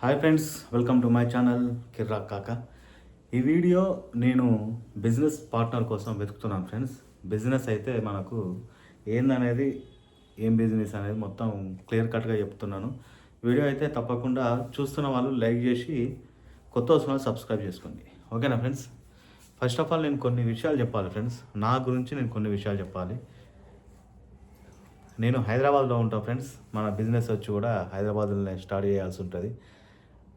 Hi friends welcome to my channel Kirra Kaka. ఈ video నేను business partner కోసం వెతుకుతున్నాను ఫ్రెండ్స్. బిజినెస్ అయితే మనకు ఏందనేది ఏం బిజినెస్ అనేది మొత్తం క్లియర్ కట్గా చెప్తున్నాను. వీడియో అయితే తప్పకుండా చూస్తున్న వాళ్ళు లైక్ చేసి కొత్త వస్తున్న వాళ్ళు సబ్స్క్రైబ్ చేసుకోండి. ఓకేనా ఫ్రెండ్స్? ఫస్ట్ ఆఫ్ ఆల్ నేను కొన్ని విషయాలు చెప్పాలి ఫ్రెండ్స్. నా గురించి నేను కొన్ని విషయాలు చెప్పాలి. నేను హైదరాబాద్లో ఉంటాను ఫ్రెండ్స్. మన బిజినెస్ వచ్చి కూడా హైదరాబాద్లోనే స్టార్ట్ చేయాల్సి ఉంటుంది.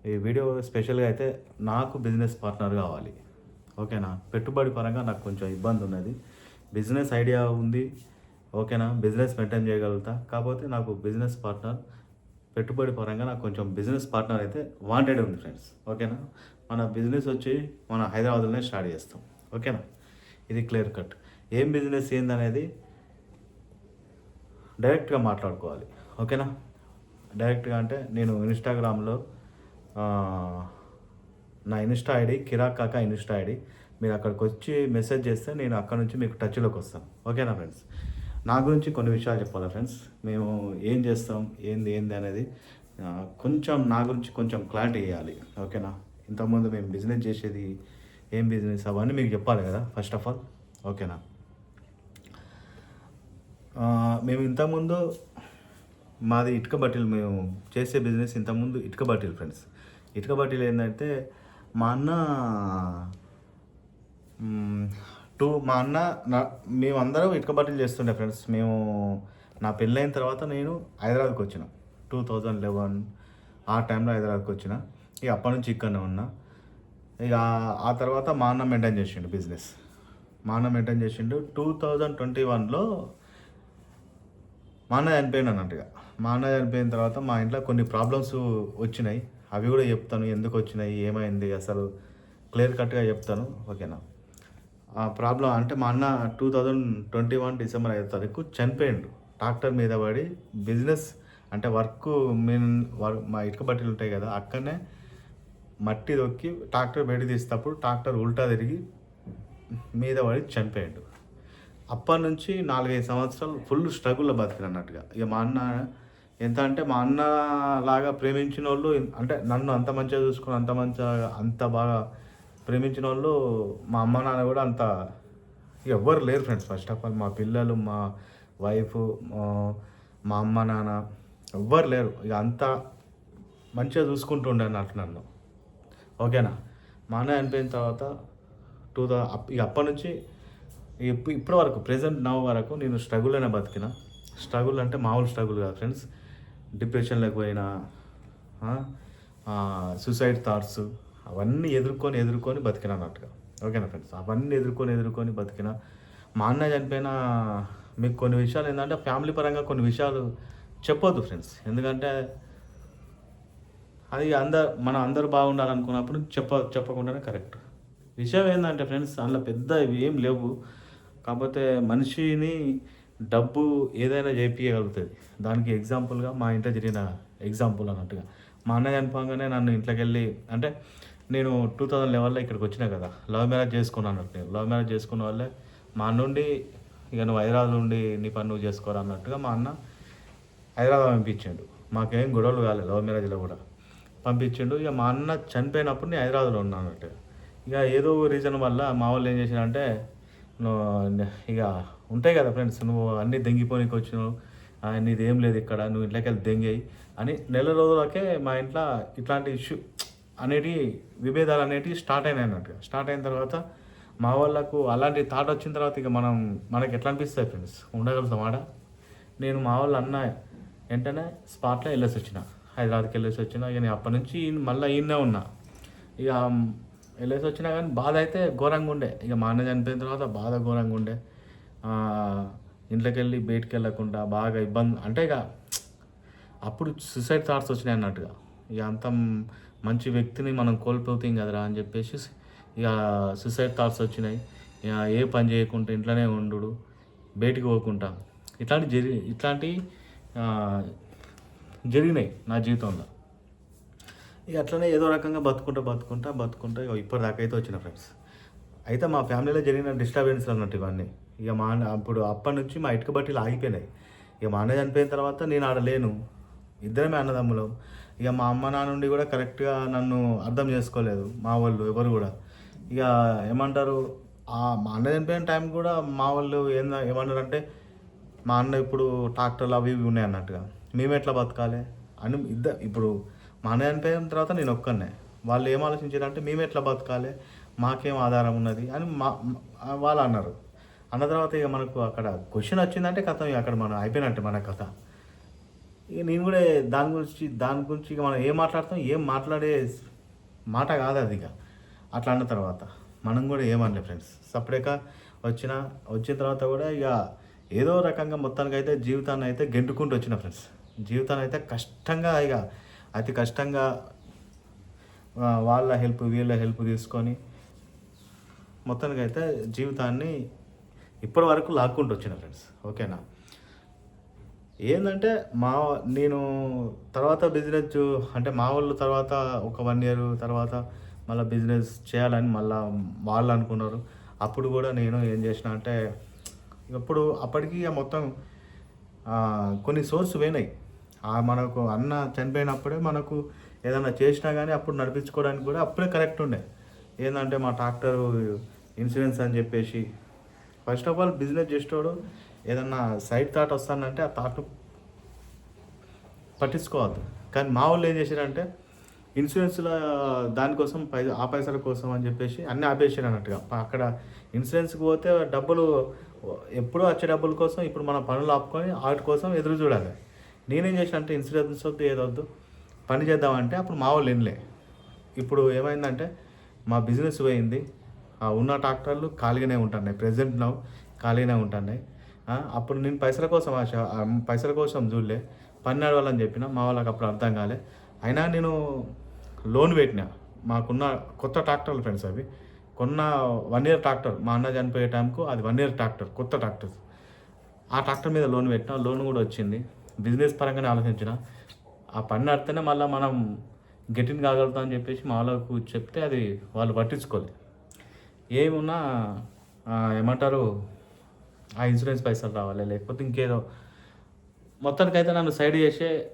ఈ వీడియో స్పెషల్గా అయితే నాకు బిజినెస్ పార్ట్నర్ కావాలి. ఓకేనా? పెట్టుబడి పరంగా నాకు కొంచెం ఇబ్బంది ఉన్నది. బిజినెస్ ఐడియా ఉంది. ఓకేనా? బిజినెస్ మెయింటైన్ చేయగలుగుతా. కాకపోతే నాకు బిజినెస్ పార్ట్నర్ పెట్టుబడి పరంగా నాకు కొంచెం బిజినెస్ పార్ట్నర్ అయితే వాంటెడ్ ఉంది ఫ్రెండ్స్. ఓకేనా? మన బిజినెస్ వచ్చి మన హైదరాబాద్లోనే స్టార్ట్ చేస్తాం. ఓకేనా? ఇది క్లియర్ కట్. ఏం బిజినెస్ ఏందనేది డైరెక్ట్గా మాట్లాడుకోవాలి. ఓకేనా? డైరెక్ట్గా అంటే నేను ఇన్స్టాగ్రామ్లో నా ఇన్స్టా ఐడి కిరాక్ కాక ఇన్స్టా ఐడి. మీరు అక్కడికి వచ్చి మెసేజ్ చేస్తే నేను అక్కడ నుంచి మీకు టచ్లోకి వస్తాను. ఓకేనా ఫ్రెండ్స్? నా గురించి కొన్ని విషయాలు చెప్పాలా ఫ్రెండ్స్? మేము ఏం చేస్తాం? ఏంది ఏంది అనేది కొంచెం నా గురించి కొంచెం క్లారిటీ ఇవ్వాలి. ఓకేనా? ఇంతకుముందు మేము బిజినెస్ చేసేది ఏం బిజినెస్ అవన్నీ మీకు చెప్పాలి కదా ఫస్ట్ ఆఫ్ ఆల్. ఓకేనా? మేము ఇంతకుముందు మాది ఇటుక బట్టీలు మేము చేసే బిజినెస్ ఇంతకుముందు ఇటుక బట్టీలు ఫ్రెండ్స్. ఇటుక బట్టీలు ఏంటంటే మా అన్న టూ మా అన్న నా మేమందరం ఇటుక బట్టీలు చేస్తుండే ఫ్రెండ్స్. మేము నా పెళ్ళైన తర్వాత నేను హైదరాబాద్కి వచ్చిన. టూ థౌజండ్ లెవెన్ ఆ టైంలో హైదరాబాద్కి వచ్చిన. ఇక అప్పటి నుంచి ఇక్కడనే ఉన్నా. ఇక ఆ తర్వాత మా అన్న మెయింటైన్ చేసిండు బిజినెస్. మా అన్న మెయింటైన్ చేసిండు. టూ థౌజండ్ ట్వంటీ వన్లో మా అన్న చనిపోయిండు అన్నట్టుగా. మా అన్న చనిపోయిన తర్వాత మా ఇంట్లో కొన్ని ప్రాబ్లమ్స్ వచ్చినాయి. అవి కూడా చెప్తాను ఎందుకు వచ్చినాయి ఏమైంది అసలు క్లియర్ కట్గా చెప్తాను ఓకేనా? ఆ ప్రాబ్లం అంటే మా అన్న two thousand twenty one December ఐదో తారీఖు చనిపోయిండు. ట్రాక్టర్ మీద పడి బిజినెస్ అంటే వర్క్ మీన్ వర్క్ మా ఇటుక బట్టలు ఉంటాయి కదా అక్కడనే మట్టి దొక్కి ట్రాక్టర్ బయట తీసేటప్పుడు ట్రాక్టర్ ఉల్టా తిరిగి మీద పడి చనిపోయాడు. అప్పటి నుంచి నాలుగైదు సంవత్సరాలు ఫుల్ స్ట్రగుల్లో బతికినట్టుగా ఇక మా అన్న ఎంత అంటే మా అన్న లాగా ప్రేమించిన వాళ్ళు అంటే నన్ను అంత మంచిగా చూసుకుని అంత మంచిగా అంత బాగా ప్రేమించిన వాళ్ళు మా అమ్మ నాన్న కూడా అంత ఎవ్వరు లేరు ఫ్రెండ్స్. ఫస్ట్ ఆఫ్ ఆల్ మా పిల్లలు మా వైఫ్ మా అమ్మ నాన్న ఎవ్వరు లేరు. ఇక అంత మంచిగా చూసుకుంటూ ఉండే అన్నట్టు నన్ను. ఓకేనా? మా అన్న చనిపోయిన తర్వాత టూ థౌ ఇక అప్పటి నుంచి ఇప్పు ఇప్పటి వరకు ప్రజెంట్ నవ్ వరకు నేను స్ట్రగుల్ అయినా బతికిన. స్ట్రగుల్ అంటే మామూలు స్ట్రగుల్ కాదు ఫ్రెండ్స్. డిప్రెషన్లోకి పోయినా సూసైడ్ థాట్స్ అవన్నీ ఎదుర్కొని ఎదుర్కొని బతికిన అన్నట్టుగా. ఓకేనా ఫ్రెండ్స్ అవన్నీ ఎదుర్కొని ఎదుర్కొని బతికిన. మా అన్న చనిపోయిన మీకు కొన్ని విషయాలు ఏంటంటే ఫ్యామిలీ పరంగా కొన్ని విషయాలు చెప్పొద్దు ఫ్రెండ్స్ ఎందుకంటే అది అందరు మనం అందరూ బాగుండాలనుకున్నప్పుడు చెప్ప చెప్పకుండానే కరెక్ట్ విషయం ఏంటంటే ఫ్రెండ్స్ అందులో పెద్ద ఇవి ఏం లేవు. కాకపోతే మనిషిని డబ్బు ఏదైనా చేపించగలుగుతుంది దానికి ఎగ్జాంపుల్గా మా ఇంట్లో జరిగిన ఎగ్జాంపుల్ అన్నట్టుగా. మా అన్న చనిపోగానే నన్ను ఇంట్లోకి వెళ్ళి అంటే నేను టూ థౌజండ్ లెవెల్లో ఇక్కడికి వచ్చినా కదా. లవ్ మ్యారేజ్ చేసుకున్నాను నేను. లవ్ మ్యారేజ్ చేసుకున్న వాళ్ళే మా అన్న నుండి ఇక నువ్వు హైదరాబాద్ నుండి నీ పని నువ్వు చేసుకోరా అన్నట్టుగా మా అన్న హైదరాబాద్ పంపించిండు. మాకేం గొడవలు కాలేదు లవ్ మ్యారేజ్లో కూడా. పంపించిండు. ఇక మా అన్న చనిపోయినప్పుడు నేను హైదరాబాద్లో ఉన్నాను అన్నట్టు. ఇక ఏదో రీజన్ వల్ల మా వాళ్ళు ఏం చేసినంటే నువ్వు ఇక ఉంటాయి కదా ఫ్రెండ్స్ నువ్వు అన్నీ దెంగిపోనికి వచ్చినావు నీదేం లేదు ఇక్కడ నువ్వు ఇంట్లోకి వెళ్ళి దెంగాయి అని నెల రోజులకే మా ఇంట్లో ఇట్లాంటి ఇష్యూ అనేటి విభేదాలు అనేటివి స్టార్ట్ అయినాయి అన్నట్టుగా స్టార్ట్ అయిన తర్వాత మా వాళ్ళకు అలాంటి థాట్ వచ్చిన తర్వాత ఇక మనం మనకి ఎట్లా అనిపిస్తుంది ఫ్రెండ్స్ ఉండగలుగుతాం ఆడ? నేను మా వాళ్ళు అన్న వెంటనే స్పాట్లో వెళ్ళేసి వచ్చిన. హైదరాబాద్కి వెళ్ళేసి వచ్చిన ఇక నేను అప్పటి నుంచి ఈయన- మళ్ళీ ఈయనే ఉన్నా. ఇక వెళ్ళేసి వచ్చినా కానీ బాధ అయితే ఘోరంగా ఉండే. ఇక మా అన్న చనిపోయిన తర్వాత బాధ ఘోరంగా ఉండే. ఇంట్లోకెళ్ళి ఇంట్లోకి వెళ్ళి బయటికి వెళ్ళకుండా బాగా ఇబ్బంది అంటే ఇక అప్పుడు సుసైడ్ థాట్స్ వచ్చినాయి అన్నట్టుగా. ఇక అంత మంచి వ్యక్తిని మనం కోల్పోతాం కదరా అని చెప్పేసి ఇక సుసైడ్ థాట్స్ వచ్చినాయి. ఇక ఏ పని చేయకుండా ఇంట్లోనే ఉండు బయటికి పోకుండా. ఇట్లాంటి జరి ఇట్లాంటి జరిగినాయి నా జీవితంలో. ఇక అట్లనే ఏదో రకంగా బతుకుంటా బతుకుంటా బతుకుంటా ఇక ఇప్పటిదాకా అయితే వచ్చిన ఫ్రెండ్స్ అయితే మా ఫ్యామిలీలో జరిగిన డిస్టర్బెన్స్ అన్నట్టు ఇవన్నీ. ఇక మా అన్న అప్పుడు అప్పటి నుంచి మా ఇటుక బట్టీలు ఆగిపోయినాయి. ఇక మా అన్న చనిపోయిన తర్వాత నేను ఆడ లేను. ఇద్దరమే అన్నదమ్ములం. ఇక మా అమ్మ నాన్న నుండి కూడా కరెక్ట్గా నన్ను అర్థం చేసుకోలేదు మా వాళ్ళు ఎవరు కూడా. ఇక ఏమంటారు మా అన్న చనిపోయిన టైం కూడా మా వాళ్ళు ఏం ఏమన్నారు అంటే మా అన్న ఇప్పుడు ట్రాక్టర్లు అవి ఇవి ఉన్నాయి అన్నట్టుగా. మేము ఎట్లా బతకాలి? అని ఇద్దరు ఇప్పుడు మా అన్న చనిపోయిన తర్వాత నేను ఒక్కనే వాళ్ళు ఏం ఆలోచించారంటే మేము ఎట్లా బతకాలి? మాకేం ఆధారం ఉన్నది? అని మా- వాళ్ళు అన్నారు. అన్న తర్వాత ఇక మనకు అక్కడ క్వశ్చన్ వచ్చిందంటే కథ ఇక అక్కడ మనం అయిపోయినట్టే మన కథ. ఇక నేను కూడా దాని గురించి దాని గురించి ఇక మనం ఏం మాట్లాడతాం ఏం మాట్లాడే మాట కాదు అది ఇక. అట్లా అన్న తర్వాత మనం కూడా ఏమనలే ఫ్రెండ్స్. సపరేట్గా వచ్చిన వచ్చిన తర్వాత కూడా ఇక ఏదో రకంగా మొత్తానికి అయితే జీవితాన్ని అయితే గెంటుకుంటూ వచ్చిన ఫ్రెండ్స్. జీవితాన్ని అయితే కష్టంగా ఇక అతి కష్టంగా వాళ్ళ హెల్ప్ వీళ్ళ హెల్ప్ తీసుకొని మొత్తానికి అయితే జీవితాన్ని ఇప్పటి వరకు లాక్కుంటూ వచ్చిన ఫ్రెండ్స్. ఓకేనా? ఏంటంటే మా నేను తర్వాత బిజినెస్ అంటే మా వాళ్ళు తర్వాత ఒక వన్ ఇయర్ తర్వాత మళ్ళీ బిజినెస్ చేయాలని మళ్ళీ వాళ్ళు అనుకున్నారు. అప్పుడు కూడా నేను ఏం చేసిన అంటే ఇప్పుడు అప్పటికి ఇక మొత్తం కొన్ని సోర్స్ పోయినాయి. ఆ మనకు అన్న చనిపోయినప్పుడే మనకు ఏదైనా చేసినా కానీ అప్పుడు నడిపించుకోవడానికి కూడా అప్పుడే కరెక్ట్ ఉండే. ఏంటంటే మా ట్రాక్టర్ ఇన్సూరెన్స్ అని చెప్పేసి ఫస్ట్ ఆఫ్ ఆల్ బిజినెస్ చేసేవాడు ఏదన్నా సైడ్ థాట్ వస్తానంటే ఆ థాట్ పట్టించుకోవద్దు. కానీ మా వాళ్ళు ఏం చేశారంటే ఇన్సూరెన్స్ల దానికోసం పై ఆ పైసల కోసం అని చెప్పేసి అన్నీ ఆపేసారు అన్నట్టుగా. అక్కడ ఇన్సూరెన్స్కి పోతే డబ్బులు ఎప్పుడూ వచ్చే డబ్బుల కోసం ఇప్పుడు మన పనులు ఆపుకొని వాటి కోసం ఎదురు చూడాలి. నేనేం చేసిన అంటే ఇన్సూరెన్స్ వద్దు ఏదొద్దు పని చేద్దామంటే అప్పుడు మా వాళ్ళు వినలే. ఇప్పుడు ఏమైందంటే మా బిజినెస్ పోయింది. ఉన్న ట్రాక్టర్లు ఖాళీగానే ఉంటున్నాయి. ప్రెసెంట్ నౌ ఖాళీగానే ఉంటున్నాయి. అప్పుడు నేను పైసల కోసం ఆశ పైసల కోసం చూడలే. పని నడవాలని చెప్పిన మా వాళ్ళకి అప్పుడు అర్థం కాలే. అయినా నేను లోన్ పెట్టిన. మాకున్న కొత్త ట్రాక్టర్లు ఫ్రెండ్స్ అవి. కొన్న వన్ ఇయర్ ట్రాక్టర్ మా అన్న చనిపోయే టైంకు అది వన్ ఇయర్ ట్రాక్టర్ కొత్త ట్రాక్టర్ ఆ ట్రాక్టర్ మీద లోన్ పెట్టిన లోన్ కూడా వచ్చింది. బిజినెస్ పరంగానే ఆలోచించిన. ఆ పని నడితేనే మళ్ళీ మనం గెటిన్ కాగలుగుతాం అని చెప్పేసి మా వాళ్ళకు చెప్తే అది వాళ్ళు పట్టించుకోలేదు ఏమున్నా ఏమంటారు ఆ ఇన్సూరెన్స్ పైసలు రావాలి. లేకపోతే ఇంకేదో. మొత్తానికైతే నన్ను సైడ్ చేసే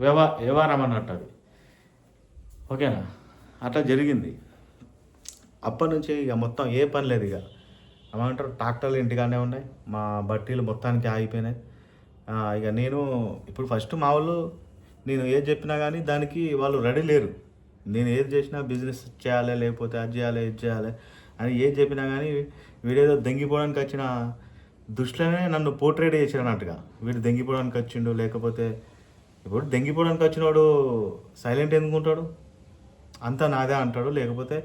వ్యవహార వ్యవహారం అన్నట్టు అది. ఓకేనా? అట్లా జరిగింది. అప్పటి నుంచి ఇక మొత్తం ఏ పని లేదు ఇక. ఏమంటారు ట్రాక్టర్లు ఇంటికానే ఉన్నాయి. మా బట్టీలు మొత్తానికి ఆగిపోయినాయి. ఇక నేను ఇప్పుడు ఫస్ట్ మా వాళ్ళు నేను ఏది చెప్పినా కానీ దానికి వాళ్ళు రెడీ లేరు. నేను ఏది చేసినా బిజినెస్ చేయాలి లేకపోతే అది చేయాలి ఇది చేయాలి. అని ఏది చెప్పినా కానీ వీడేదో దెంగిపోవడానికి వచ్చిన దృష్టిలోనే నన్ను పోర్ట్రేట్ చేసిన అన్నట్టుగా వీడు దెంగిపోవడానికి వచ్చిండు లేకపోతే ఇప్పుడు దెంగిపోవడానికి వచ్చినవాడు సైలెంట్ ఎందుకు ఉంటాడు అంతా నాదే అంటాడు లేకపోతే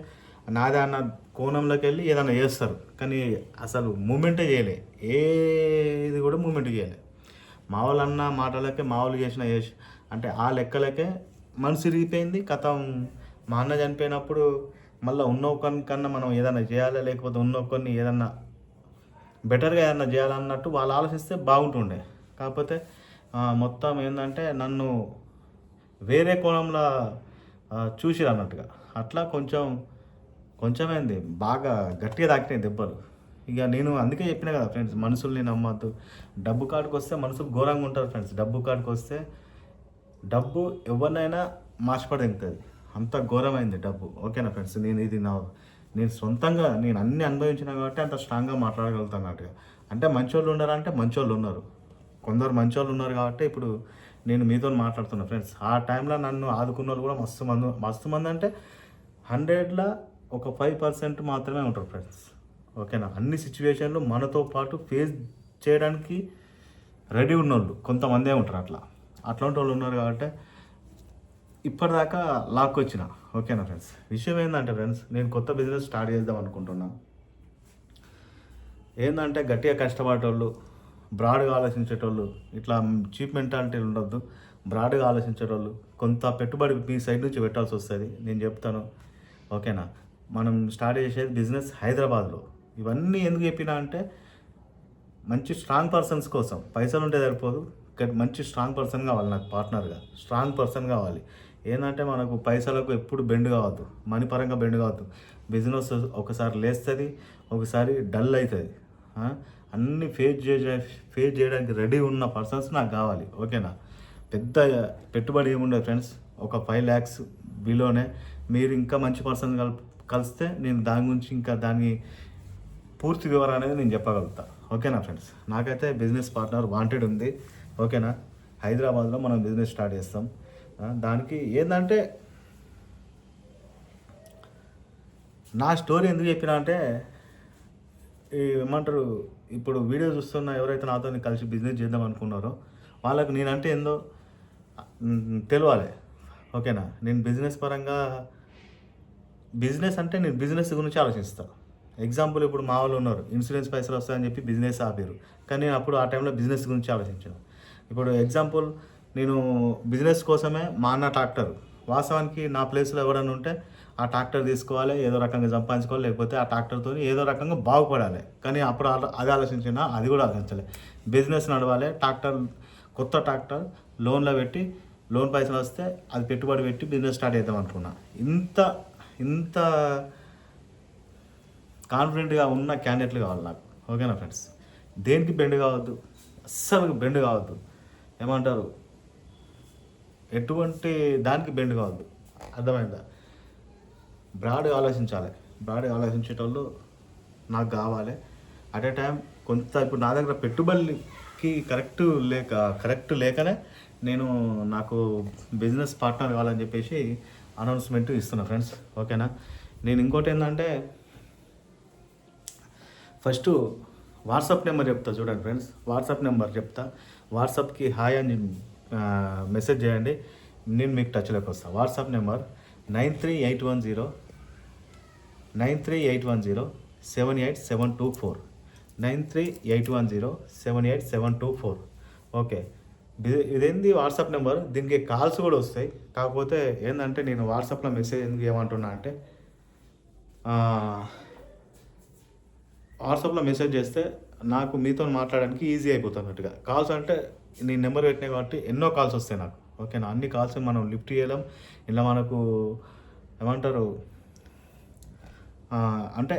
నాదే అన్న కోణంలోకి వెళ్ళి ఏదైనా చేస్తారు. కానీ అసలు మూమెంటే చేయలే. ఏది కూడా మూమెంట్ చేయలే. మా వాళ్ళు అన్న మాటలకే మా వాళ్ళు చేసిన అంటే ఆ లెక్కలకే మనసు ఇరిగిపోయింది కథం మా అన్న చనిపోయినప్పుడు మళ్ళీ ఉన్న ఒకరిని కన్నా మనం ఏదైనా చేయాలి? లేకపోతే ఉన్న ఒకరిని ఏదన్నా బెటర్గా ఏదన్నా చేయాలన్నట్టు వాళ్ళు ఆలోచిస్తే బాగుంటుండే. కాకపోతే మొత్తం ఏంటంటే నన్ను వేరే కోణంలో చూసిరు అన్నట్టుగా. అట్లా కొంచెం కొంచెమైంది బాగా గట్టిగా తాకినాయి దెబ్బలు. ఇక నేను అందుకే చెప్పిన కదా ఫ్రెండ్స్ మనుషుల్ని నమ్మద్దు. డబ్బు కాడికి వస్తే మనుషులు ఘోరంగా ఉంటారు ఫ్రెండ్స్. డబ్బు కాడికి వస్తే డబ్బు ఎవరినైనా మాసిపడెంగుతుంది అంత ఘోరమైంది డబ్బు. ఓకేనా ఫ్రెండ్స్? నేను ఇది నా నేను సొంతంగా నేను అన్ని అనుభవించిన కాబట్టి అంత స్ట్రాంగ్గా మాట్లాడగలుగుతాను అన్నట్టుగా అంటే మంచోళ్ళు ఉన్నారంటే మంచోళ్ళు ఉన్నారు. కొందరు మంచోళ్ళు ఉన్నారు కాబట్టి ఇప్పుడు నేను మీతో మాట్లాడుతున్నా ఫ్రెండ్స్. ఆ టైంలో నన్ను ఆదుకున్న వాళ్ళు కూడా మస్తు మంది మస్తు మంది అంటే హండ్రెడ్లో ఒక ఫైవ్ పర్సెంట్ మాత్రమే ఉంటారు ఫ్రెండ్స్. ఓకేనా? అన్ని సిచ్యువేషన్లు మనతో పాటు ఫేస్ చేయడానికి రెడీ ఉన్నోళ్ళు. కొంతమందే ఉంటారు అట్లా. అట్లాంటి వాళ్ళు ఉన్నారు కాబట్టి ఇప్పటిదాకా లాక్ వచ్చిన. ఓకేనా ఫ్రెండ్స్? విషయం ఏంటంటే ఫ్రెండ్స్ నేను కొత్త బిజినెస్ స్టార్ట్ చేద్దాం అనుకుంటున్నాను ఏంటంటే గట్టిగా కష్టపడేటోళ్ళు బ్రాడ్గా ఆలోచించేటోళ్ళు ఇట్లా చీప్ మెంటాలిటీ ఉండొద్దు బ్రాడ్గా ఆలోచించేటోళ్ళు కొంత పెట్టుబడి మీ సైడ్ నుంచి పెట్టాల్సి వస్తుంది. నేను చెప్తాను. ఓకేనా? మనం స్టార్ట్ చేసేది బిజినెస్ హైదరాబాద్లో. ఇవన్నీ ఎందుకు చెప్పినా అంటే మంచి స్ట్రాంగ్ పర్సన్స్ కోసం. పైసలు ఉంటే సరిపోదు మంచి స్ట్రాంగ్ పర్సన్ కావాలి నాకు పార్ట్నర్గా. స్ట్రాంగ్ పర్సన్ కావాలి. ఏంటంటే మనకు పైసలకు ఎప్పుడు బెండ్ కావద్దు. మనీ పరంగా బెండ్ కావద్దు. బిజినెస్ ఒకసారి లేస్తుంది ఒకసారి డల్ అవుతుంది అన్ని ఫేస్ చేసే ఫేస్ చేయడానికి రెడీ ఉన్న పర్సన్స్ నాకు కావాలి. ఓకేనా? పెద్ద పెట్టుబడి ఏముండదు ఫ్రెండ్స్. ఒక ఫైవ్ ల్యాక్స్ బిలోనే మీరు ఇంకా మంచి పర్సన్ కల్ కలిస్తే నేను దాని గురించి ఇంకా దాని పూర్తి వివరం అనేది నేను చెప్పగలుగుతా. ఓకేనా ఫ్రెండ్స్? నాకైతే బిజినెస్ పార్ట్నర్ వాంటెడ్ ఉంది. ఓకేనా? హైదరాబాద్లో మనం బిజినెస్ స్టార్ట్ చేస్తాం. దానికి ఏంటంటే నా స్టోరీ ఎందుకు చెప్పినా అంటే ఏమంటారు ఇప్పుడు వీడియో చూస్తున్న ఎవరైతే నాతో కలిసి బిజినెస్ చేద్దాం అనుకున్నారో వాళ్ళకు నేనంటే ఏందో తెలియాలి. తెలవాలి ఓకేనా? నేను బిజినెస్ పరంగా బిజినెస్ అంటే నేను బిజినెస్ గురించి ఆలోచిస్తాను ఎగ్జాంపుల్ ఇప్పుడు మా వాళ్ళు ఉన్నారు ఇన్సూరెన్స్ పైసలు వస్తాయని చెప్పి బిజినెస్ ఆపారు. కానీ నేను అప్పుడు ఆ టైంలో బిజినెస్ గురించి ఆలోచించాను. ఇప్పుడు ఎగ్జాంపుల్ నేను బిజినెస్ కోసమే మా అన్న ట్రాక్టర్ వాస్తవానికి నా ప్లేస్లో ఎవరైనా ఉంటే ఆ ట్రాక్టర్ తీసుకోవాలి ఏదో రకంగా సంపాదించుకోవాలి లేకపోతే ఆ ట్రాక్టర్తో ఏదో రకంగా బాగుపడాలి. కానీ అప్పుడు ఆలో- అది ఆలోచించినా అది కూడా ఆలోచించలే. బిజినెస్ నడవాలి ట్రాక్టర్ కొత్త ట్రాక్టర్ లోన్లో పెట్టి లోన్ పైసలు వస్తే అది పెట్టుబడి పెట్టి బిజినెస్ స్టార్ట్ చేద్దాం అనుకున్నా. ఇంత ఇంత కాన్ఫిడెంట్గా ఉన్న క్యాండిడేట్లు కావాలి నాకు. ఓకేనా ఫ్రెండ్స్ దేనికి బెండ్ కావద్దు? అస్సలు బెండ్ కావద్దు. ఏమంటారు? ఎటువంటి దానికి బెండ్ కావద్దు. అర్థమైందా? బ్రాడ్గా ఆలోచించాలి. బ్రాడ్గా ఆలోచించేటోళ్ళు నాకు కావాలి. అట్ ఏ టైం కొంత ఇప్పుడు నా దగ్గర పెట్టుబడికి కరెక్ట్ లేక కరెక్ట్ లేకనే నేను నాకు బిజినెస్ పార్ట్నర్ కావాలని చెప్పేసి అనౌన్స్మెంట్ ఇస్తున్నా ఫ్రెండ్స్ ఓకేనా నేను ఇంకోటి ఏంటంటే ఫస్ట్ వాట్సాప్ నెంబర్ చెప్తా చూడండి ఫ్రెండ్స్ వాట్సాప్ నెంబర్ చెప్తా. వాట్సాప్కి హాయ్ అని మెసేజ్ చేయండి. నేను మీకు టచ్లోకి వస్తాను WhatsApp number nine three eight one zero nine three eight one zero seven eight seven two four. Nine three eight one zero seven eight seven two four. Okay. ఇదేంది WhatsApp number? దీనికి calls కూడా వస్తాయి. కాకపోతే ఏంటంటే నేను వాట్సాప్లో message ఎందుకు ఏమంటున్నా అంటే వాట్సాప్లో మెసేజ్ చేస్తే నాకు మీతో మాట్లాడడానికి ఈజీ అయిపోతున్నట్టుగా కాల్స్ అంటే నీ నెంబర్ పెట్టినా కాబట్టి ఎన్నో కాల్స్ వస్తాయి నాకు. ఓకేనా? అన్ని కాల్స్ మనం లిఫ్ట్ చేయలేం. ఇలా మనకు ఏమంటారు? అంటే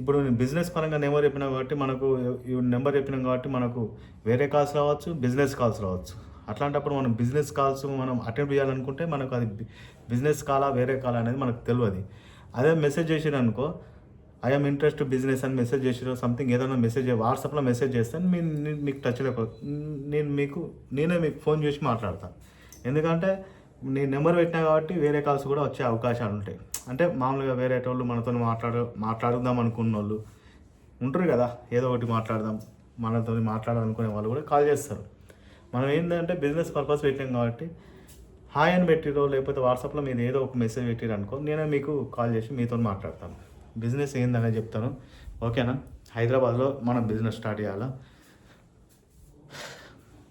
ఇప్పుడు నేను బిజినెస్ పరంగా నెంబర్ చెప్పినా కాబట్టి మనకు ఈ నెంబర్ చెప్పినాం కాబట్టి మనకు వేరే కాల్స్ రావచ్చు బిజినెస్ కాల్స్ రావచ్చు. అట్లాంటప్పుడు మనం బిజినెస్ కాల్స్ మనం అటెంప్ట్ చేయాలనుకుంటే మనకు అది బిజినెస్ కాలా వేరే కాలా అనేది మనకు తెలియదు అదే మెసేజ్ చేసిరు అనుకో ఐఎమ్ ఇంట్రెస్ట్ బిజినెస్ అని మెసేజ్ చేసిరో సంథింగ్ ఏదైనా మెసేజ్ వాట్సాప్లో మెసేజ్ చేస్తే నేను మీకు టచ్ లేక నేను మీకు నేనే మీకు ఫోన్ చేసి మాట్లాడతాను ఎందుకంటే నేను నెంబర్ పెట్టినా కాబట్టి వేరే కాల్స్ కూడా వచ్చే అవకాశాలు ఉంటాయి. అంటే మామూలుగా వేరే వాళ్ళు మనతో మాట్లాడ మాట్లాడుదాం అనుకున్న వాళ్ళు ఉంటారు కదా ఏదో ఒకటి మాట్లాడదాం మనతో మాట్లాడాలనుకునే వాళ్ళు కూడా కాల్ చేస్తారు. మనం ఏంటంటే బిజినెస్ పర్పస్ పెట్టాం కాబట్టి హాయ్ అని పెట్టిరో లేకపోతే వాట్సాప్లో మీరు ఏదో ఒక మెసేజ్ పెట్టిరనుకో నేనే మీకు కాల్ చేసి మీతో మాట్లాడతాను. బిజినెస్ ఏందనేది చెప్తాను. ఓకేనా? హైదరాబాద్లో మనం బిజినెస్ స్టార్ట్ చేయాలా?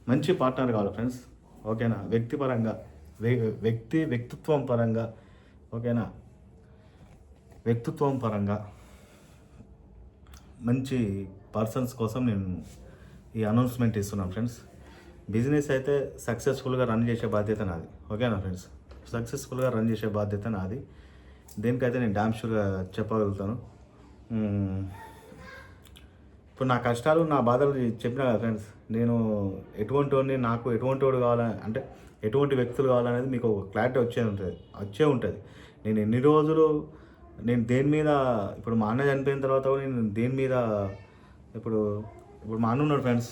మంచి పార్ట్నర్ కావాలి ఫ్రెండ్స్. ఓకేనా? వ్యక్తిపరంగా వ్య- వ్యక్తి వ్యక్తిత్వం పరంగా. ఓకేనా? వ్యక్తిత్వం పరంగా మంచి పర్సన్స్ కోసం నేను ఈ అనౌన్స్మెంట్ ఇస్తున్నాను ఫ్రెండ్స్. బిజినెస్ అయితే సక్సెస్ఫుల్గా రన్ చేసే బాధ్యత నాది. ఓకేనా ఫ్రెండ్స్? సక్సెస్ఫుల్గా రన్ చేసే బాధ్యత నాది. దేనికైతే నేను డామ్ షూర్గా చెప్పగలుగుతాను ఇప్పుడు నా కష్టాలు నా బాధలు చెప్పినా కదా ఫ్రెండ్స్ నేను ఎటువంటి వాడిని నాకు ఎటువంటి వాడు కావాలని అంటే ఎటువంటి వ్యక్తులు కావాలనేది మీకు ఒక క్లారిటీ వచ్చే ఉంటుంది వచ్చే ఉంటుంది. నేను ఎన్ని రోజులు నేను దేని మీద ఇప్పుడు మా అన్న చనిపోయిన తర్వాత కూడా నేను దేని మీద ఇప్పుడు ఇప్పుడు మా అన్న ఉన్నాడు ఫ్రెండ్స్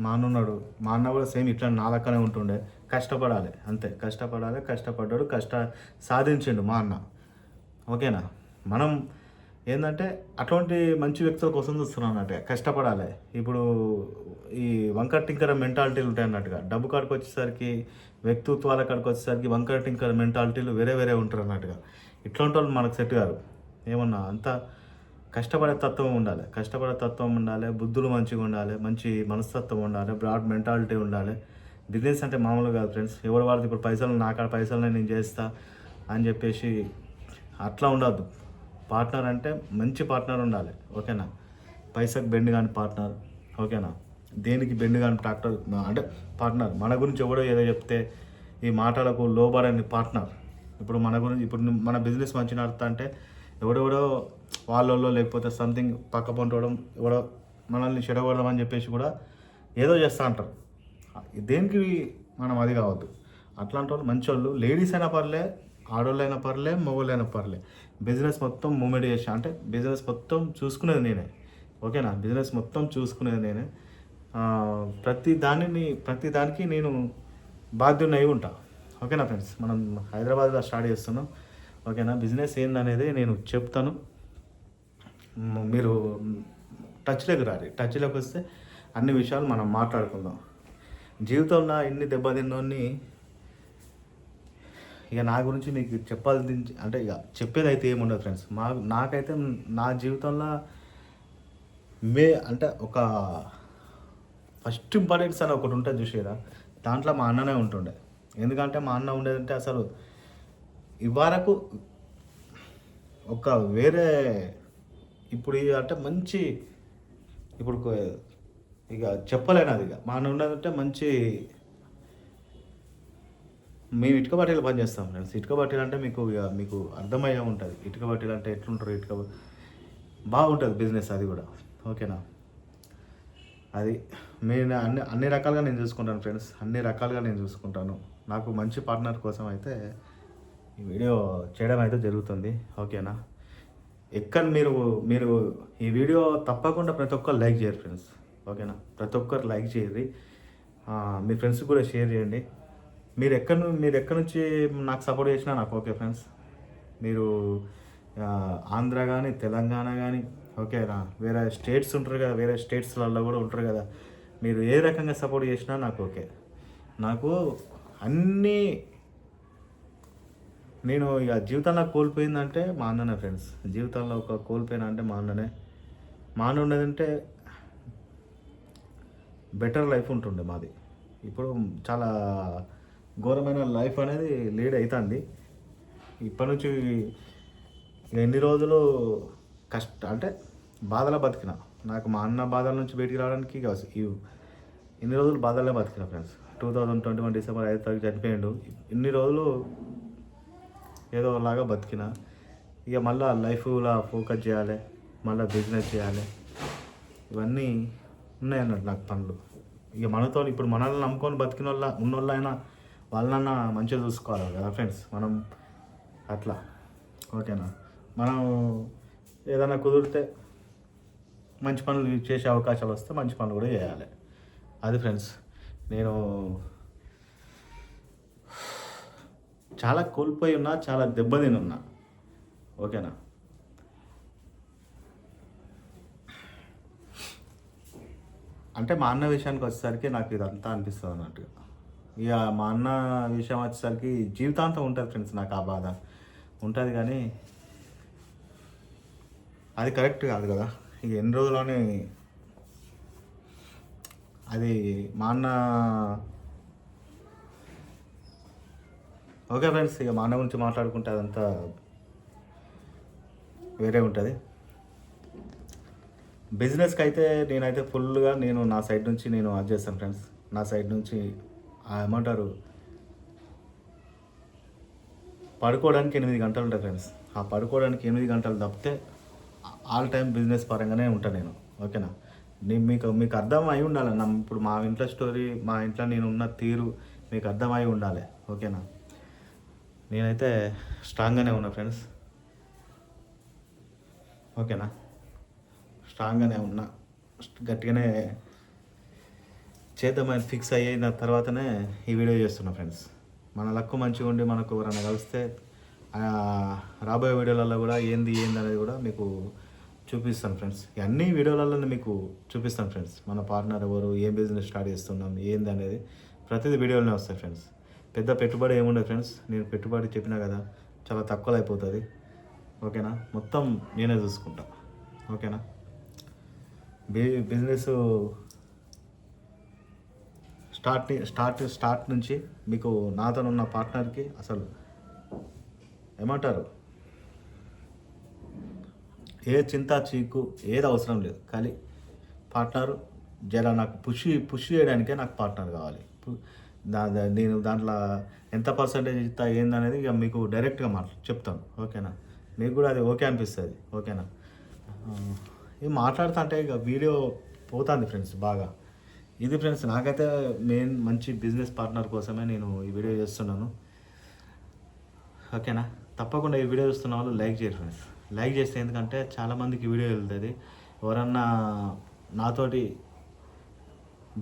మా అన్న ఉన్నాడు మా అన్న కూడా సేమ్ ఇట్లా నా లెక్కనే ఉంటుండే కష్టపడాలి అంతే కష్టపడాలి కష్టపడ్డాడు కష్ట సాధించిండు మా అన్న. ఓకేనా? మనం ఏంటంటే అటువంటి మంచి వ్యక్తుల కోసం చూస్తున్నాం అన్నట్టుగా కష్టపడాలి. ఇప్పుడు ఈ వంకర టింకర మెంటాలిటీలు ఉంటాయి అన్నట్టుగా డబ్బు కాడికి వచ్చేసరికి వ్యక్తిత్వాల కాడికి వచ్చేసరికి వంకర టింకర మెంటాలిటీలు వేరే వేరే ఉంటారు అన్నట్టుగా. ఇట్లాంటి వాళ్ళు మనకు సెట్ కాదు ఏమన్నా అంత కష్టపడే తత్వం ఉండాలి. కష్టపడే తత్వం ఉండాలి బుద్ధులు మంచిగా ఉండాలి మంచి మనస్తత్వం ఉండాలి బ్రాడ్ మెంటాలిటీ ఉండాలి. బిజినెస్ అంటే మామూలు కాదు ఫ్రెండ్స్. ఎవరు వాడితే ఇప్పుడు పైసలు నా కాడ పైసలు నేను చేస్తా అని చెప్పేసి అట్లా ఉండద్దు. పార్ట్నర్ అంటే మంచి పార్ట్నర్ ఉండాలి. ఓకేనా? పైసకు బెండ్ కాని పార్ట్నర్. ఓకేనా? దేనికి బెండ్ కాని ట్రాక్టర్ అంటే పార్ట్నర్. మన గురించి ఎవడో ఏదో చెప్తే ఈ మాటలకు లోబడని పార్ట్నర్. ఇప్పుడు మన గురించి ఇప్పుడు మన బిజినెస్ మంచి నడుస్తా అంటే ఎవడెవడో వాళ్ళల్లో లేకపోతే సంథింగ్ పక్క పంటవడం ఎవడో మనల్ని చెడగొడదామని చెప్పేసి కూడా ఏదో చేస్తూ అంటారు. దేనికి మనం అది కావద్దు. అట్లాంటి వాళ్ళు మంచి వాళ్ళు లేడీస్ అయినా పర్లే ఆడవాళ్ళైనా పర్లే మగవాళ్ళైనా పర్లే. బిజినెస్ మొత్తం మూమెంట్ చేసా అంటే బిజినెస్ మొత్తం చూసుకునేది నేనే. ఓకేనా? బిజినెస్ మొత్తం చూసుకునేది నేనే. ప్రతి దానిని ప్రతి దానికి నేను బాధ్యుని అయి ఉంటా. ఓకేనా ఫ్రెండ్స్? మనం హైదరాబాద్లో స్టార్ట్ చేస్తున్నాం. ఓకేనా? బిజినెస్ ఏందనేది నేను చెప్తాను. మీరు టచ్లోకి రారి. టచ్లోకి వస్తే అన్ని విషయాలు మనం మాట్లాడుకుందాం. జీవితంలో ఎన్ని దెబ్బతిన్నోని ఇక నా గురించి మీకు చెప్పాల్సి అంటే ఇక చెప్పేది అయితే ఏముండదు ఫ్రెండ్స్ మా నాకైతే నా జీవితంలో మే అంటే ఒక ఫస్ట్ ఇంపార్టెన్స్ అని ఒకటి ఉంటుంది చూసేదా దాంట్లో మా అన్ననే ఉంటుండే. ఎందుకంటే మా అన్న ఉండేదంటే అసలు ఇవరకు ఒక వేరే ఇప్పుడు అంటే మంచి ఇప్పుడు ఇక చెప్పలేనది ఇక. మా అన్న ఉండేదంటే మంచి మేము ఇటుక బట్టీలు పని చేస్తాం ఫ్రెండ్స్. ఇటుక బట్టీలు అంటే మీకు ఇక మీకు అర్థమయ్యే ఉంటుంది. ఇటుక బట్టీలు అంటే ఎట్లుంటారు? ఇటుక బాగుంటుంది బిజినెస్ అది కూడా. ఓకేనా? అది నేను అన్ని అన్ని రకాలుగా నేను చూసుకుంటాను ఫ్రెండ్స్. అన్ని రకాలుగా నేను చూసుకుంటాను. నాకు మంచి పార్ట్నర్ కోసం అయితే ఈ వీడియో చేయడం అయితే జరుగుతుంది. ఓకేనా? ఎక్కడ మీరు మీరు ఈ వీడియో తప్పకుండా ప్రతి ఒక్కరు లైక్ చేయరు ఫ్రెండ్స్. ఓకేనా? ప్రతి ఒక్కరు లైక్ చేయరు మీ ఫ్రెండ్స్కి కూడా షేర్ చేయండి. మీరు ఎక్కడ నుండి మీరు ఎక్కడి నుంచి నాకు సపోర్ట్ చేసినా నాకు ఓకే ఫ్రెండ్స్. మీరు ఆంధ్ర కానీ తెలంగాణ కానీ ఓకేనా వేరే స్టేట్స్ ఉంటారు కదా వేరే స్టేట్స్లలో కూడా ఉంటారు కదా మీరు ఏ రకంగా సపోర్ట్ చేసినా నాకు ఓకే. నాకు అన్నీ నేను ఇక జీవితంలో కోల్పోయిందంటే మా అన్ననే ఫ్రెండ్స్. జీవితంలో ఒక కోల్పోయినా అంటే మా అన్ననే. మా అన్న ఉండేదంటే బెటర్ లైఫ్ ఉంటుండే మాది. ఇప్పుడు చాలా ఘోరమైన లైఫ్ అనేది లీడ్ అవుతుంది ఇప్పటి నుంచి ఇక ఎన్ని రోజులు కష్ట అంటే బాధలో బతికిన. నాకు మా అన్న బాధల నుంచి బయటికి రావడానికి ఇక ఇన్ని రోజులు బాధలే బతికిన friends two thousand twenty one December ఐదు తారీఖు చనిపోయాడు. ఇన్ని రోజులు ఏదో లాగా బతికిన. ఇక మళ్ళీ లైఫ్లా ఫోకస్ చేయాలి మళ్ళీ బిజినెస్ చేయాలి. ఇవన్నీ ఉన్నాయన్నట్టు నాకు పనులు. ఇక మనతో ఇప్పుడు మనల్ని నమ్ముకొని బతికిన వాళ్ళ ఉన్నోళ్ళైనా వాళ్ళనన్నా మంచిగా చూసుకోవాలి కదా ఫ్రెండ్స్ మనం అట్లా. ఓకేనా? మనం ఏదైనా కుదిరితే మంచి పనులు చేసే అవకాశాలు వస్తే మంచి పనులు కూడా చేయాలి. అది ఫ్రెండ్స్ నేను చాలా కోల్పోయి ఉన్నా చాలా దెబ్బతిని ఉన్నా. ఓకేనా? అంటే మా అన్న విషయానికి వచ్చేసరికి నాకు ఇదంతా అనిపిస్తుంది అన్నట్టుగా. ఇక మా అన్న విషయం వచ్చేసరికి జీవితాంతం ఉంటుంది ఫ్రెండ్స్ నాకు ఆ బాధ. ఉంటుంది కానీ అది కరెక్ట్ కాదు కదా. ఇక ఎన్ని రోజుల్లోనే అది మా అన్న ఓకే ఫ్రెండ్స్ ఇక మా అన్న గురించి మాట్లాడుకుంటే అదంతా వేరే ఉంటుంది. బిజినెస్కి అయితే నేనైతే ఫుల్గా నేను నా సైడ్ నుంచి నేను అది చేస్తాను ఫ్రెండ్స్. నా సైడ్ నుంచి ఏమంటారు? పడుకోవడానికి ఎనిమిది గంటలు ఉంటాయి ఫ్రెండ్స్. ఆ పడుకోవడానికి ఎనిమిది గంటలు తప్పితే ఆల్ టైం బిజినెస్ పరంగానే ఉంటాను నేను. ఓకేనా? నేను మీకు మీకు అర్థం అయి ఉండాలి. నా ఇప్పుడు మా ఇంట్లో స్టోరీ మా ఇంట్లో నేను ఉన్న తీరు మీకు అర్థమై ఉండాలి. ఓకేనా? నేనైతే స్ట్రాంగ్గానే ఉన్నా ఫ్రెండ్స్. ఓకేనా? స్ట్రాంగ్గానే ఉన్నా. గట్టిగానే చేద్దామని ఫిక్స్ అయిన తర్వాతనే ఈ వీడియో చేస్తున్నా ఫ్రెండ్స్ మన లక్కు మంచిగా ఉండి మనకు ఎవరైనా కలిస్తే రాబోయే వీడియోలలో కూడా ఏంది ఏంది అనేది కూడా మీకు చూపిస్తాను ఫ్రెండ్స్ అన్ని వీడియోలలో మీకు చూపిస్తాను ఫ్రెండ్స్ మన పార్ట్నర్ ఎవరు ఏం బిజినెస్ స్టార్ట్ చేస్తున్నాం ఏంది అనేది ప్రతిదీ వీడియోలోనే వస్తాయి ఫ్రెండ్స్ పెద్ద పెట్టుబడి ఏముండదు ఫ్రెండ్స్ నేను పెట్టుబడి చెప్పినా కదా చాలా తక్కువలో అయిపోతుంది. ఓకేనా? మొత్తం నేనే చూసుకుంటా. ఓకేనా? B business start start start నుంచి మీకు నాతో ఉన్న పార్ట్నర్కి అసలు ఏమంటారు? ఏ చింత చీకు ఏది అవసరం లేదు. కానీ పార్ట్నర్ జర నాకు పుష్ పుష్ చేయడానికే నాకు పార్ట్నర్ కావాలి. దా దా- నేను దాంట్లో ఎంత పర్సంటేజ్ ఇస్తా ఏందనేది ఇక మీకు డైరెక్ట్గా మాట్లా చెప్తాను. ఓకేనా? మీకు కూడా అది ఓకే అనిపిస్తుంది. ఓకేనా? ఇది మాట్లాడుతుంటే ఇక వీడియో పోతుంది ఫ్రెండ్స్ బాగా. ఇది ఫ్రెండ్స్ నాకైతే మెయిన్ మంచి బిజినెస్ పార్ట్నర్ కోసమే నేను ఈ వీడియో చేస్తున్నాను. ఓకేనా? తప్పకుండా ఈ వీడియో చూస్తున్న వాళ్ళు లైక్ చేయరు ఫ్రెండ్స్. లైక్ చేస్తే ఎందుకంటే చాలామందికి వీడియో వెళ్తుంది. ఎవరన్నా నాతోటి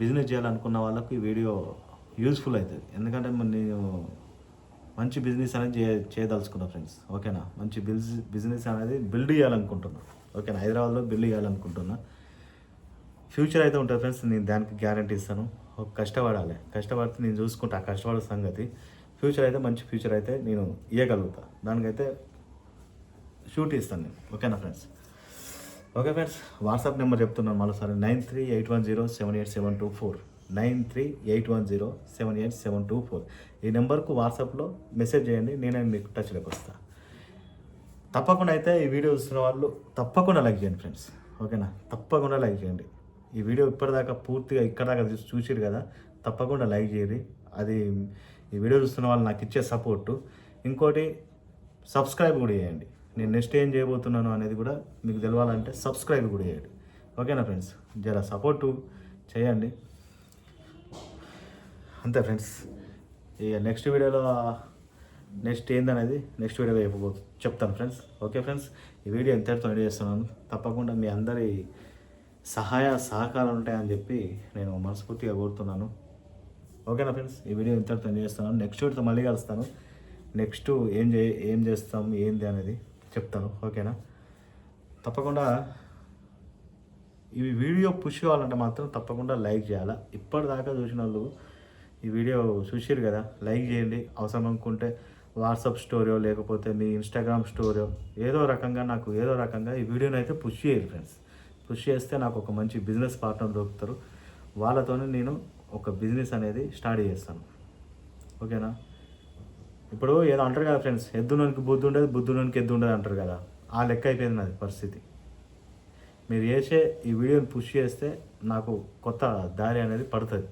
బిజినెస్ చేయాలనుకున్న వాళ్ళకు ఈ వీడియో యూస్ఫుల్ అవుతుంది ఎందుకంటే నేను మంచి బిజినెస్ అనేది చే చేయదలుచుకున్నా ఫ్రెండ్స్. ఓకేనా? మంచి బిజ్ బిజినెస్ అనేది బిల్డ్ చేయాలనుకుంటున్నా. ఓకేనా? హైదరాబాద్లో బిల్డ్ చేయాలనుకుంటున్నా. ఫ్యూచర్ అయితే ఉంటుంది ఫ్రెండ్స్ నేను దానికి గ్యారంటీ ఇస్తాను. కష్టపడాలి. కష్టపడితే నేను చూసుకుంటా ఆ కష్టపడే సంగతి. ఫ్యూచర్ అయితే మంచి ఫ్యూచర్ అయితే నేను ఇవ్వగలుగుతా దానికైతే షూట్ ఇస్తాను నేను. ఓకేనా friends? Okay friends WhatsApp number చెప్తున్నాను మరోసారి nine three eight one zero seven eight seven two four. Nine three eight one zero seven eight seven two four. ఈ నెంబర్కు వాట్సాప్లో మెసేజ్ చేయండి నేనే మీకు టచ్లోకి వస్తాను తప్పకుండా అయితే ఈ వీడియో చూస్తున్న వాళ్ళు తప్పకుండా లైక్ చేయండి ఫ్రెండ్స్. ఓకేనా? తప్పకుండా లైక్ చేయండి. ఈ వీడియో ఇప్పటిదాకా పూర్తిగా ఇక్కడ దాకా చూసి చూసిరు కదా తప్పకుండా లైక్ చేయండి. అది ఈ వీడియో చూస్తున్న వాళ్ళు నాకు ఇచ్చే సపోర్టు. ఇంకోటి సబ్స్క్రైబ్ కూడా చేయండి. నేను నెక్స్ట్ ఏం చేయబోతున్నాను అనేది కూడా మీకు తెలవాలంటే సబ్స్క్రైబ్ కూడా చేయండి. ఓకేనా ఫ్రెండ్స్? జర సపోర్టు చేయండి. అంతే ఫ్రెండ్స్. ఇక నెక్స్ట్ వీడియోలో నెక్స్ట్ ఏందనేది నెక్స్ట్ వీడియో చెప్పబో చెప్తాను ఫ్రెండ్స్. Okay friends? ఈ వీడియో ఎంతటితో ఎండ్ చేస్తున్నాను. తప్పకుండా మీ అందరి సహాయ సహకారాలు ఉంటాయని చెప్పి నేను మనస్ఫూర్తిగా కోరుతున్నాను. ఓకేనా ఫ్రెండ్స్? ఈ వీడియో ఇంతటితో చేస్తున్నాను. నెక్స్ట్ వీడితో మళ్ళీ కలుస్తాను. నెక్స్ట్ ఏం చే ఏం చేస్తాం ఏంది అనేది చెప్తాను. ఓకేనా? తప్పకుండా ఈ వీడియో పుష్ కావాలంటే మాత్రం తప్పకుండా లైక్ చేయాలా? ఇప్పటిదాకా చూసిన వాళ్ళు ఈ వీడియో చూసిరు కదా లైక్ చేయండి. అవసరం అనుకుంటే వాట్సాప్ స్టోరీయో లేకపోతే మీ ఇన్స్టాగ్రామ్ స్టోరీయో ఏదో రకంగా నాకు ఏదో రకంగా ఈ వీడియోని అయితే పుష్ చేయాలి ఫ్రెండ్స్. పుష్ చేస్తే నాకు ఒక మంచి బిజినెస్ పార్ట్నర్ దొరుకుతారు. వాళ్ళతోనే నేను ఒక బిజినెస్ అనేది స్టార్ట్ చేస్తాను. ఓకేనా? ఇప్పుడు ఏదో అంటారు కదా ఫ్రెండ్స్ ఎద్దునోనికి బుద్ధి ఉండదు బుద్ధునోనికి ఎద్దు ఉండదు అంటారు కదా. ఆ లెక్క అయిపోయింది నాది పరిస్థితి. మీరు చేసే ఈ వీడియోని పుష్ చేస్తే నాకు కొత్త దారి అనేది పడుతుంది.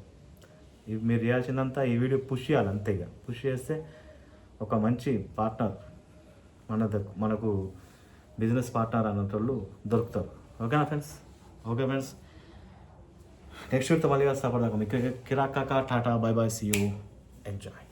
ఇవి మీరు చేయాల్సిందంతా ఈ వీడియో పుష్ చేయాలి అంతే ఇక. పుష్ చేస్తే ఒక మంచి పార్ట్నర్ మన దగ్- మనకు బిజినెస్ పార్ట్నర్ అన్నటోళ్ళు దొరుకుతారు. ఓకేనా ఫ్రెండ్స్ ఓకే ఫ్రెండ్స్ నెక్స్ట్ వీడితో మళ్ళీ కలుస్తా పడదాం మీకు Kirakaka tata bye bye see you enjoy